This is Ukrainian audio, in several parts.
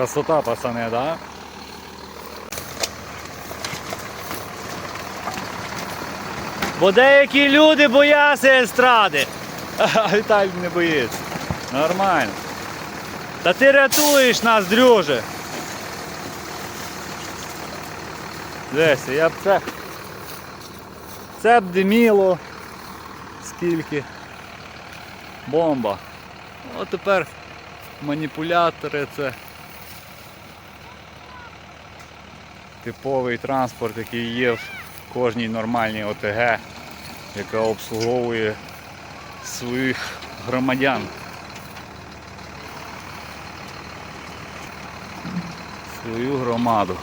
Красота, пацани, да? Бо деякі люди бояться естради. А Віталій не боїться. Нормально. Та ти рятуєш нас, друже. Дивися, я б це. Це б диміло. Скільки. Бомба. От тепер маніпулятори це типовий транспорт, який є в кожній нормальній ОТГ, яка обслуговує своїх громадян. Свою громаду.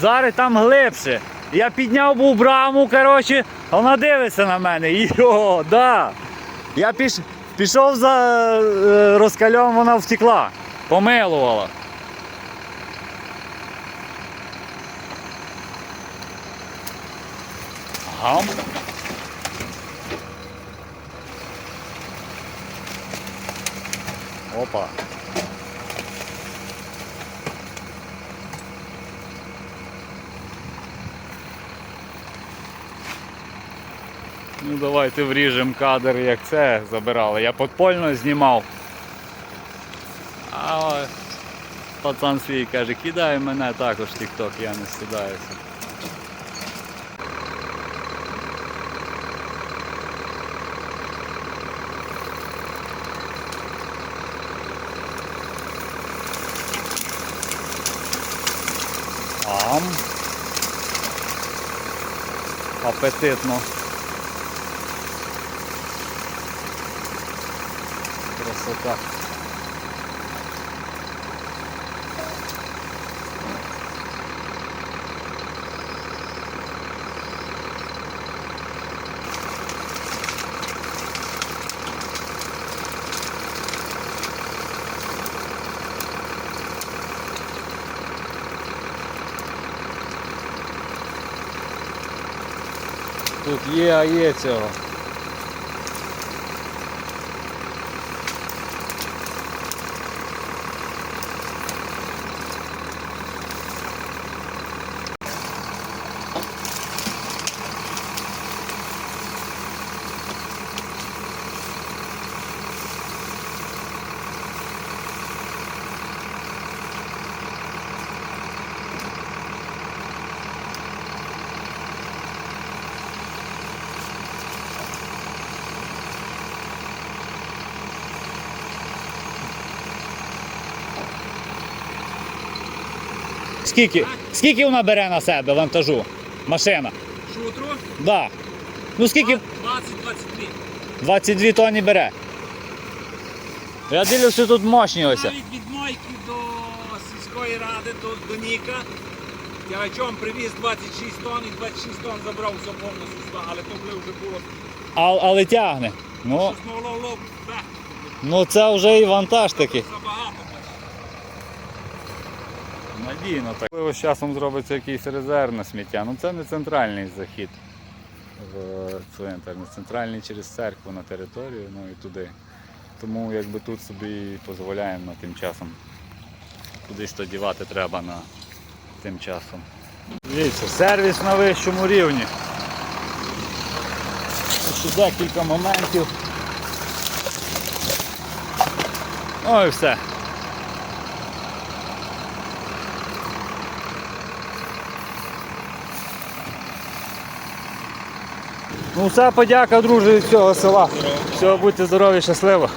Зараз там глибше. Я підняв був браму, коротше, вона дивиться на мене. Йо, да. Я піш... пішов за е, розкальом, вона втекла. Помилувала. Гам. Опа. Ну давайте вріжемо кадр, як це забирали. Я подпольно знімав. А пацан свій каже, кидай мене також TikTok, я не стидаюся. Ам. Апетитно. Красота. Тут є, а є цього. Скільки, скільки вона бере на себе вантажу? Машина? Шутру Да. Ну скільки 20-22. 22 тонни бере. Я дивлюся, тут мощні ось. Навіть від мойки до сільської ради, до, до Ніка. Тягачом привіз 26 тонн і 26 тонн забрав все повністю але то вже вже було А, але тягне. Ну, щось могло лоб ну це вже і вантаж такий. Надійно так. Можливо, з часом зробиться якийсь резервне сміття. Ну це не центральний захід в цвинтар, не центральний через церкву на територію, ну і туди. Тому якби тут собі дозволяємо на тим часом. Кудись то дівати треба на тим часом. Дивіться, сервіс на вищому рівні. Ще декілька моментів. Ну і все. Ну все, подяка, друже, від цього села. Всього будьте здорові, щасливо.